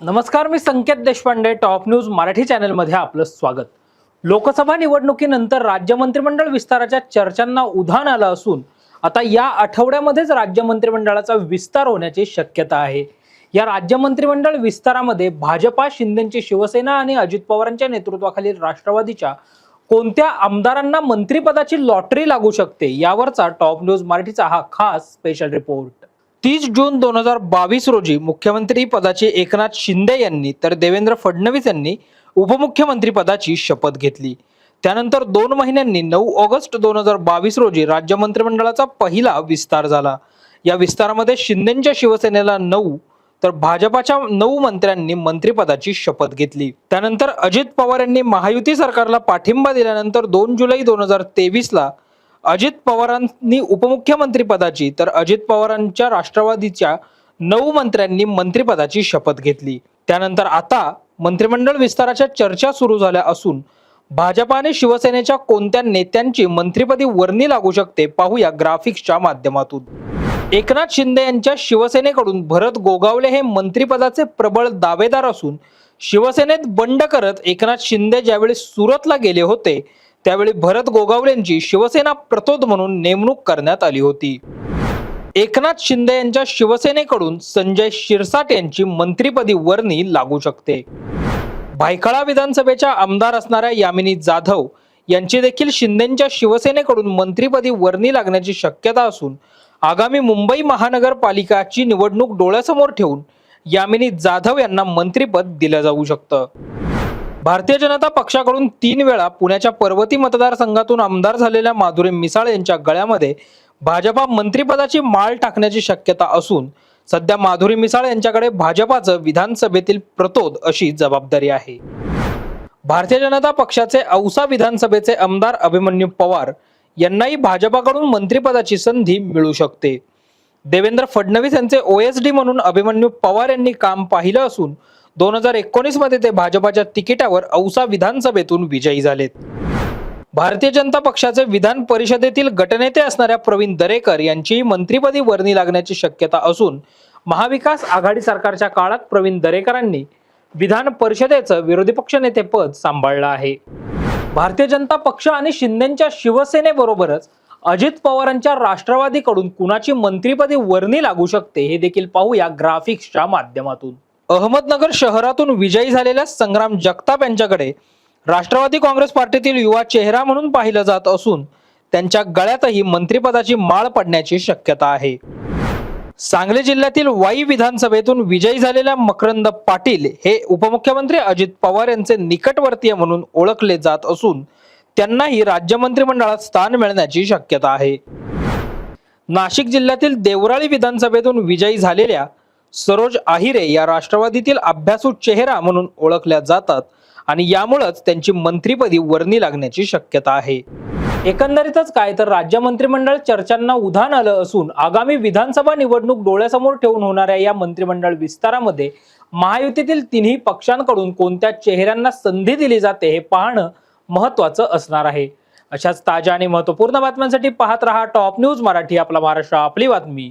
नमस्कार मी Sanket Deshpande top news Marathi चॅनलमध्ये आपलं स्वागत. लोकसभा निवडणुकीनंतर राज्य मंत्रिमंडळ विस्ताराच्या चर्चांना उधाण आलं असून आता या आठवड्यामध्येच राज्य मंत्रिमंडळाचा विस्तार होण्याची शक्यता आहे. या राज्य मंत्रिमंडळ विस्तारामध्ये भाजपा शिंदेची शिवसेना आणि अजित पवारांच्या नेतृत्वाखालील राष्ट्रवादीच्या कोणत्या आमदारांना मंत्रिपदाची लॉटरी लागू शकते यावरचा टॉप न्यूज मराठीचा हा खास स्पेशल रिपोर्ट. तीस जून दोन हजार बावीस रोजी मुख्यमंत्री पदाची एकनाथ शिंदे यांनी तर देवेंद्र फडणवीस यांनी उपमुख्यमंत्री पदाची शपथ घेतली. त्यानंतर दोन महिन्यांनी नऊ ऑगस्ट दोन हजार बावीस रोजी राज्य मंत्रिमंडळाचा पहिला विस्तार झाला. या विस्तारामध्ये शिंदेच्या शिवसेनेला नऊ तर भाजपाच्या नऊ मंत्र्यांनी मंत्रिपदाची शपथ घेतली. त्यानंतर अजित पवार यांनी महायुती सरकारला पाठिंबा दिल्यानंतर दोन जुलै दोन हजार तेवीसला अजित पवारांनी उपमुख्यमंत्री पदाची तर अजित पवारांच्या राष्ट्रवादीच्या नऊ मंत्र्यांनी मंत्रिपदाची शपथ घेतली. त्यानंतर आता मंत्रिमंडळ विस्ताराच्या चर्चा सुरू झाल्या असून भाजप आणि शिवसेनेच्या कोणत्या नेत्यांची मंत्रिपदी वर्णी लागू शकते पाहूया ग्राफिक्सच्या माध्यमातून. एकनाथ शिंदे यांच्या शिवसेनेकडून भरत गोगावले हे मंत्रिपदाचे प्रबळ दावेदार असून शिवसेनेत बंड करत एकनाथ शिंदे ज्यावेळी सुरतला गेले होते त्यावेळी भरत गोगावलेंची शिवसेना प्रतोद म्हणून नेमणूक करण्यात आली होती. एकनाथ शिंदे यांच्या शिवसेनेकडून संजय शिरसाट यांची मंत्रीपदी वर्णी लागू शकते. भायखळा विधानसभेच्या आमदार असणाऱ्या यामिनी जाधव यांची देखील शिंदेच्या शिवसेनेकडून मंत्रीपदी वर्णी लागण्याची शक्यता असून आगामी मुंबई महानगरपालिकाची निवडणूक डोळ्यासमोर ठेवून यामिनी जाधव यांना मंत्रीपद दिलं जाऊ शकतं. भारतीय जनता पक्षाकडून तीन वेळा पुण्याच्या पर्वती मतदारसंघातून आमदार झालेल्या माधुरी मिसाळ यांच्या गळ्यामध्ये भाजपा मंत्रिपदाची माळ टाकण्याची शक्यता असून सध्या माधुरी मिसाळ यांच्याकडे भाजपाचं विधानसभेतील प्रतोद अशी जबाबदारी आहे. भारतीय जनता पक्षाचे औसा विधानसभेचे आमदार अभिमन्यू पवार यांनाही भाजपाकडून मंत्रिपदाची संधी मिळू शकते. देवेंद्र फडणवीस यांचे ओएसडी म्हणून अभिमन्यू पवार यांनी काम पाहिलं असून दोन हजार एकोणीसमध्ये ते भाजपाच्या तिकिटावर औसा विधानसभेतून विजयी झालेत. भारतीय जनता पक्षाचे विधान परिषदेतील गटनेते असणाऱ्या प्रवीण दरेकर यांचीही मंत्रीपदी वर्णी लागण्याची शक्यता असून महाविकास आघाडी सरकारच्या काळात प्रवीण दरेकरांनी विधान परिषदेचं विरोधी पक्षनेते पद सांभाळलं आहे. भारतीय जनता पक्ष आणि शिंदेच्या शिवसेनेबरोबरच अजित पवारांच्या राष्ट्रवादीकडून कुणाची मंत्रीपदी वर्णी लागू शकते हे देखील पाहूया ग्राफिक्सच्या माध्यमातून. अहमदनगर शहरातून विजयी झालेल्या संग्राम जगताप यांच्याकडे राष्ट्रवादी काँग्रेस पार्टीतील युवा चेहरा म्हणून पाहिलं जात असून त्यांच्या गळ्यातही मंत्रिपदाची माळ पडण्याची शक्यता आहे. सांगली जिल्ह्यातील वाई विधानसभेतून विजयी झालेल्या मकरंद पाटील हे उपमुख्यमंत्री अजित पवार यांचे निकटवर्तीय म्हणून ओळखले जात असून त्यांनाही राज्य मंत्रिमंडळात स्थान मिळण्याची शक्यता आहे. नाशिक जिल्ह्यातील देवराळी विधानसभेतून विजयी झालेल्या सरोज आहिरे या राष्ट्रवादीतील अभ्यासू चेहरा म्हणून ओळखल्या जातात आणि यामुळेच त्यांची मंत्रीपदी वर्णी लागण्याची शक्यता आहे. एकंदरीतच काय तर राज्य मंत्रिमंडळ चर्चांना उधाण आलं असून आगामी विधानसभा निवडणूक डोळ्यासमोर ठेवून होणाऱ्या या मंत्रिमंडळ विस्तारामध्ये महायुतीतील तिन्ही पक्षांकडून कोणत्या चेहऱ्यांना संधी दिली जाते हे पाहणं महत्वाचं असणार आहे. अशाच ताज्या आणि महत्त्वपूर्ण बातम्यांसाठी पाहत रहा टॉप न्यूज मराठी आपला महाराष्ट्र आपली बातमी.